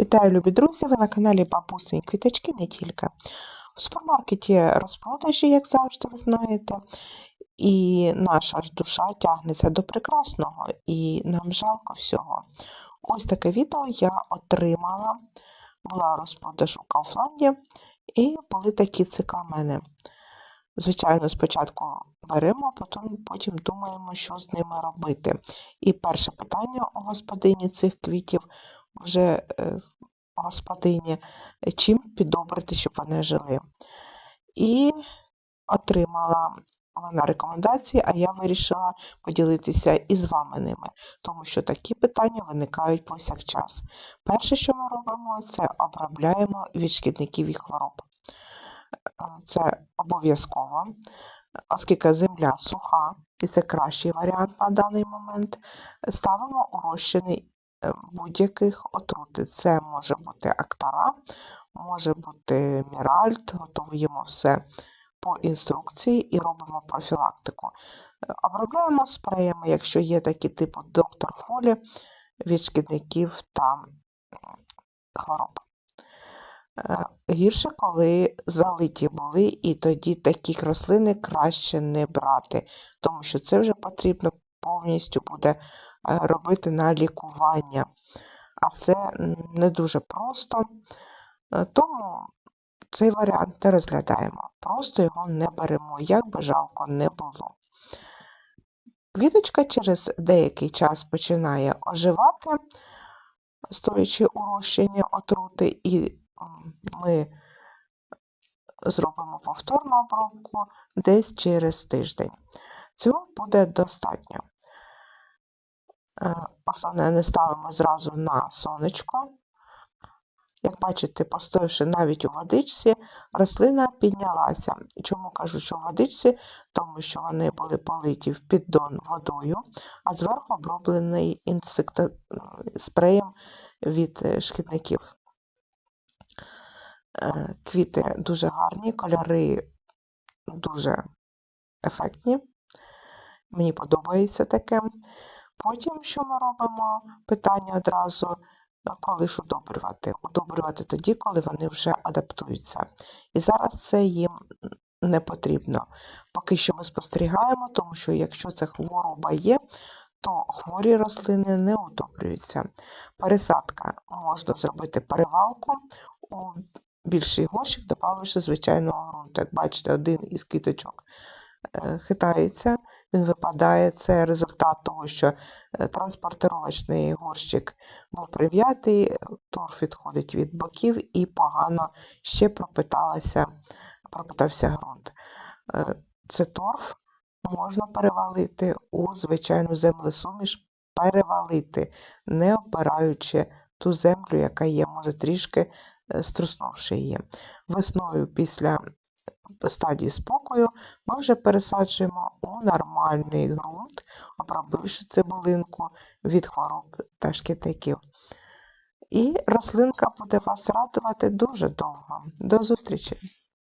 Вітаю, любі друзі! Ви на каналі Бабусині Квіточки не тільки. У супермаркеті розпродажі, як завжди, ви знаєте, і наша ж душа тягнеться до прекрасного, і нам жалко всього. Ось таке відео я отримала, була розпродаж у Кауфланді, і були такі цикламени. Звичайно, спочатку беремо, потім, потім думаємо, що з ними робити. І перше питання у господині цих квітів вже е, господині, чим підобрити, щоб вони жили. І отримала вона рекомендації, а я вирішила поділитися із вами ними, тому що такі питання виникають повсякчас. Перше, що ми робимо, це обробляємо від шкідників і хвороб. Це обов'язково, оскільки земля суха, і це кращий варіант на даний момент, ставимо у розчини е, будь-яких отрути. Це може бути актара, може бути міральт, готуємо все по інструкції і робимо профілактику. Обробляємо спреями, якщо є такі типу доктор Фолі від шкідників та хвороб. Е, гірше, коли залиті були, і тоді такі рослини краще не брати, тому що це вже потрібно повністю буде е, робити на лікування. А це не дуже просто, е, тому цей варіант не розглядаємо. Просто його не беремо, як би жалко не було. Квіточка через деякий час починає оживати, стоячи у розчині отрути, і ми зробимо повторну обробку десь через тиждень. Цього буде достатньо. Е, основне не ставимо зразу на сонечко. Як бачите, постоявши навіть у водичці, рослина піднялася. Чому кажу, що в водичці? Тому що вони були политі в піддон водою, а зверху оброблений інсекто... спреєм від е, шкідників. Е, квіти дуже гарні, кольори дуже ефектні. Мені подобається таке. Потім, що ми робимо? Питання одразу, коли ж удобрювати? Удобрювати тоді, коли вони вже адаптуються. І зараз це їм не потрібно. Поки що ми спостерігаємо, тому що якщо це хвороба є, то хворі рослини не удобрюються. Пересадка можна зробити перевалку у більший горщик, додавши звичайного ґрунту. Як бачите, один із квіточок е, хитається, він випадає. Це результат того, що е, транспортировочний горщик був прив'ятий, торф відходить від боків і погано ще пропиталася, пропитався ґрунт. Е, це торф можна перевалити у звичайну землесуміш, перевалити, не опираючи ту землю, яка є, може трішки Е, струснувши її. Весною після стадії спокою ми вже пересаджуємо у нормальний ґрунт, обробивши цибулинку від хвороб та шкідників. І рослинка буде вас радувати дуже довго. До зустрічі!